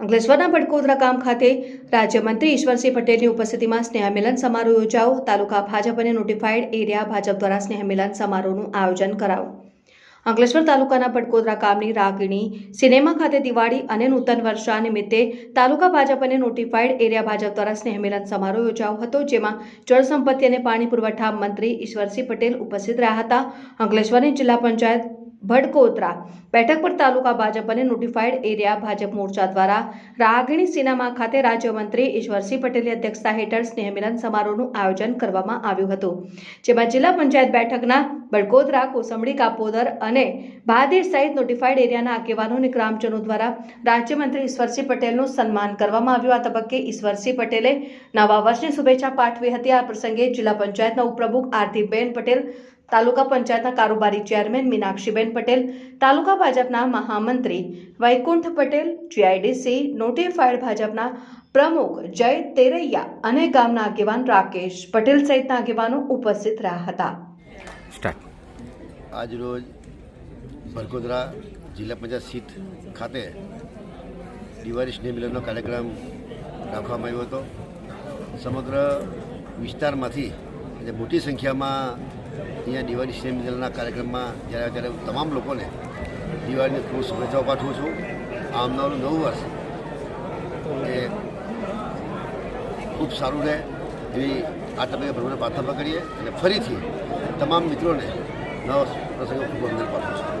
અંકલેશ્વરના બડકોદરા ગામ ખાતે રાજ્યમંત્રી ઈશ્વરસિંહ પટેલની ઉપસ્થિતિમાં સ્નેહમિલન સમારોહ યોજાયો. તાલુકા ભાજપ અને નોટિફાઈડ એરિયા ભાજપ દ્વારા સ્નેહમિલન સમારોહનું આયોજન કરાયું. અંકલેશ્વર તાલુકાના બડકોદરા ગામની રાગીણી સિનેમા ખાતે દિવાળી અને નૂતન વર્ષા નિમિત્તે તાલુકા ભાજપ અને નોટિફાઈડ એરિયા ભાજપ દ્વારા સ્નેહમિલન સમારોહ યોજાયો હતો, જેમાં જળ સંપત્તિ અને પાણી પુરવઠા મંત્રી ઈશ્વરસિંહ પટેલ ઉપસ્થિત રહ્યા હતા. અંકલેશ્વરની જિલ્લા પંચાયત ભડકોદરા બેઠક પર તાલુકા ભાજપ અને નોટિફાઈડ એરિયા ભાજપ મોરચા દ્વારા રાગણી સિનેમા ખાતે રાજ્યમંત્રી ઈશ્વરસિંહ પટેલની અધ્યક્ષતા હેઠળ સ્નેહમિલન સમારોહનું આયોજન કરવામાં આવ્યું હતું, જેમાં જિલ્લા પંચાયત બેઠકના ભડકોદરા કોસંબડી, કાપોદર અને ભાદેર સહિત નોટિફાઈડ એરિયાના આગેવાનો અને ગ્રામજનો દ્વારા રાજ્યમંત્રી ઈશ્વરસિંહ પટેલનું સન્માન કરવામાં આવ્યું. આ તબક્કે ઈશ્વરસિંહ પટેલે નવા વર્ષની શુભેચ્છા પાઠવી હતી. આ પ્રસંગે જિલ્લા પંચાયતના ઉપપ્રમુખ આરતીબેન પટેલ તાલુકા પંચાયતના કારોબારી ચેરમેન મીનાક્ષીબેન પટેલ તાલુકા ભાજપના મહામંત્રી વૈકુંઠ પટેલ જીઆઈડીસી નોટિફાઈડ ભાજપના પ્રમુખ જય તેરૈયા અને ગામના આગેવાન રાકેશ પટેલ સહિતના આગેવાનો ઉપસ્થિત રહ્યા હતા. આજરોજ ભરકોદરા જિલ્લા પંચાયત સીટ ખાતે દિવાળી સ્નેહ મિલનનો કાર્યક્રમ રાખવામાં આવ્યો હતો. સમગ્ર વિસ્તારમાંથી મોટી સંખ્યામાં અહીંયા દિવાળી મિલનના કાર્યક્રમમાં જ્યારે ત્યારે હું તમામ લોકોને દિવાળીની ખૂબ શુભેચ્છાઓ પાઠવું છું. આવનારું નવું વર્ષ એ ખૂબ સારું રહે એવી આ તબક્કે ભગવાનને પ્રાર્થના કરીએ અને ફરીથી તમામ મિત્રોને નવ પ્રસંગો ખૂબ અભિનંદન પાઠવું છું.